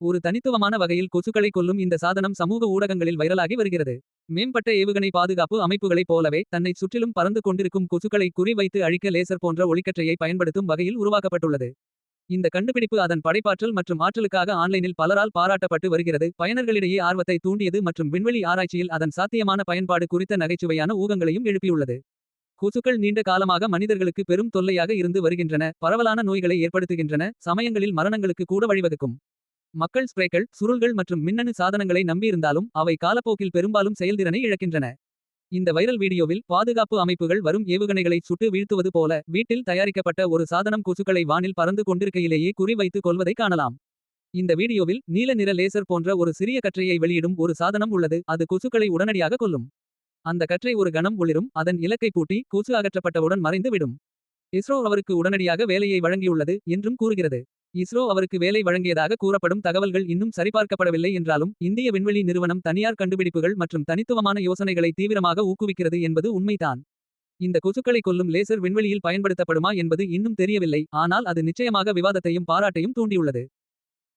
ஒரு தனித்துவமான வகையில் கொசுக்களை கொல்லும் இந்த சாதனம் சமூக ஊடகங்களில் வைரலாகி வருகிறது. மேம்பட்ட ஏவுகணை பாதுகாப்பு அமைப்புகளைப் போலவே தன்னைச் சுற்றிலும் பறந்து கொண்டிருக்கும் கொசுக்களை குறிவைத்து அழிக்க லேசர் போன்ற ஒளிக்கற்றையை பயன்படுத்தும் வகையில் உருவாக்கப்பட்டுள்ளது. இந்த கண்டுபிடிப்பு அதன் படைப்பாற்றல் மற்றும் ஆற்றலுக்காக ஆன்லைனில் பலரால் பாராட்டப்பட்டு வருகிறது. பயனர்களிடையே ஆர்வத்தை தூண்டியது மற்றும் விண்வெளி ஆராய்ச்சியில் அதன் சாத்தியமான பயன்பாடு குறித்த நகைச்சுவையான ஊகங்களையும் எழுப்பியுள்ளது. கொசுக்கள் நீண்ட காலமாக மனிதர்களுக்கு பெரும் தொல்லையாக இருந்து வருகின்றன. பரவலான நோய்களை ஏற்படுத்துகின்றன. சமயங்களில் மரணங்களுக்கு கூட வழிவகுக்கும். மக்கள் ஸ்ப்ரேக்கள் சுருள்கள் மற்றும் மின்னணு சாதனங்களை நம்பியிருந்தாலும். அவை காலப்போக்கில் பெரும்பாலும் செயல்திறனை இழக்கின்றன. இந்த வைரல் வீடியோவில் பாதுகாப்பு அமைப்புகள் வரும் ஏவுகணைகளை சுட்டு வீழ்த்துவது போல. வீட்டில் தயாரிக்கப்பட்ட ஒரு சாதனம் கொசுக்களை வானில் பறந்து கொண்டிருக்கையிலேயே குறிவைத்துக் கொள்வதை காணலாம். இந்த வீடியோவில் நீல நிற லேசர் போன்ற ஒரு சிறிய கற்றையை வெளியிடும் ஒரு சாதனம் உள்ளது. அது கொசுக்களை உடனடியாக கொல்லும். அந்த கற்றை ஒரு கணம் ஒளிரும் அதன் இலக்கை பூட்டி கொசு அகற்றப்பட்டவுடன் மறைந்து விடும். இஸ்ரோ அவருக்கு உடனடியாக வேலையை வழங்கியுள்ளது என்றும் கூறுகிறது. இஸ்ரோ அவருக்கு வேலை வழங்கியதாக கூறப்படும் தகவல்கள் இன்னும் சரிபார்க்கப்படவில்லை என்றாலும். இந்திய விண்வெளி நிறுவனம் தனியார் கண்டுபிடிப்புகள் மற்றும் தனித்துவமான யோசனைகளை தீவிரமாக ஊக்குவிக்கிறது என்பது உண்மைதான். இந்த கொசுக்களை கொல்லும் லேசர் விண்வெளியில் பயன்படுத்தப்படுமா என்பது இன்னும் தெரியவில்லை. ஆனால் அது நிச்சயமாக விவாதத்தையும் பாராட்டையும் தூண்டியுள்ளது.